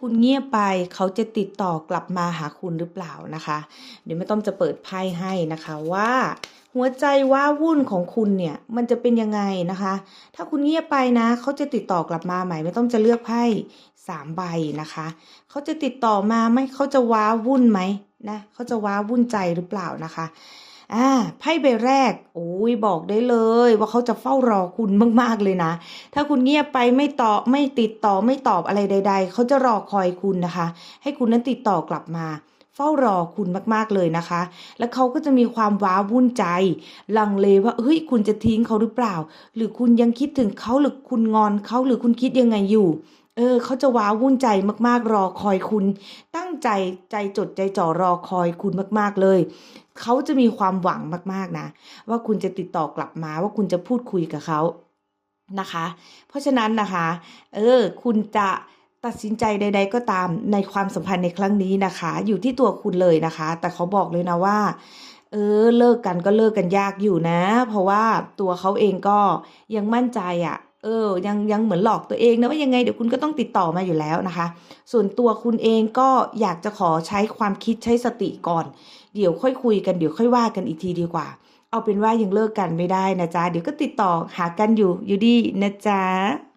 คุณเงียบไปเขาจะติดต่อกลับมาหาคุณหรือเปล่านะคะ เดี๋ยวไม่ต้องจะเปิดไพ่ให้นะคะว่า หัวใจว้าวุ่นของคุณเนี่ยมันจะเป็นยังไงนะคะ ถ้าคุณเงียบไปนะเขาจะติดต่อกลับมาใหม่ไม่ต้องจะเลือกไพ่สามใบนะคะเขาจะติดต่อมาไหมเขาจะว้าวุ่นไหมนะเขาจะว้าวุ่นใจหรือเปล่านะคะ อ่าไพ่ใบแรกโอ้ยบอกได้เลย ว่าเขาจะเฝ้ารอคุณมากๆเลยนะ ถ้าคุณเงียบไปไม่ตอบไม่ติดต่อไม่ตอบอะไรใด ๆเขาจะรอคอยคุณนะคะ ให้คุณนั้นติดต่อกลับมา เฝ้ารอคุณมากๆเลยนะคะ แล้วเขาก็จะมีความว้าวุ่นใจ ลังเลว่าเฮ้ยคุณจะทิ้งเขาหรือเปล่า หรือคุณยังคิดถึงเขาหรือคุณงอนเขาหรือคุณคิดยังไงอยู่เออเขาจะว้าวุ่นใจมากๆ รอคอยคุณ ตั้งใจใจจดใจจ่อรอคอยคุณมากๆเลย เขาจะมีความหวังมากๆนะ ว่าคุณจะติดต่อกลับมาว่าคุณจะพูดคุยกับเขานะคะ เพราะฉะนั้นนะคะ เออ คุณจะตัดสินใจใด ๆ ก็ตามในความสัมพันธ์ในครั้งนี้นะคะ อยู่ที่ตัวคุณเลยนะคะ แต่เขาบอกเลยนะว่า เออ เลิกกันก็เลิกกันยากอยู่นะ เพราะว่าตัวเขาเองก็ยังมั่นใจอะ่ะ เออ ยังยังเหมือนหลอกตัวเองนะว่ายังไงเดี๋ยวคุณก็ต้องติดต่อมาอยู่แล้วนะคะ ส่วนตัวคุณเองก็อยากจะขอใช้ความคิดใช้สติก่อน เดี๋ยวค่อยคุยกันเดี๋ยวค่อยว่ากันอีกทีดีกว่า เอาเป็นว่ายังเลิกกันไม่ได้นะจ๊ะ เดี๋ยวก็ติดต่อหากันอยู่อยู่ดีนะจ๊ะ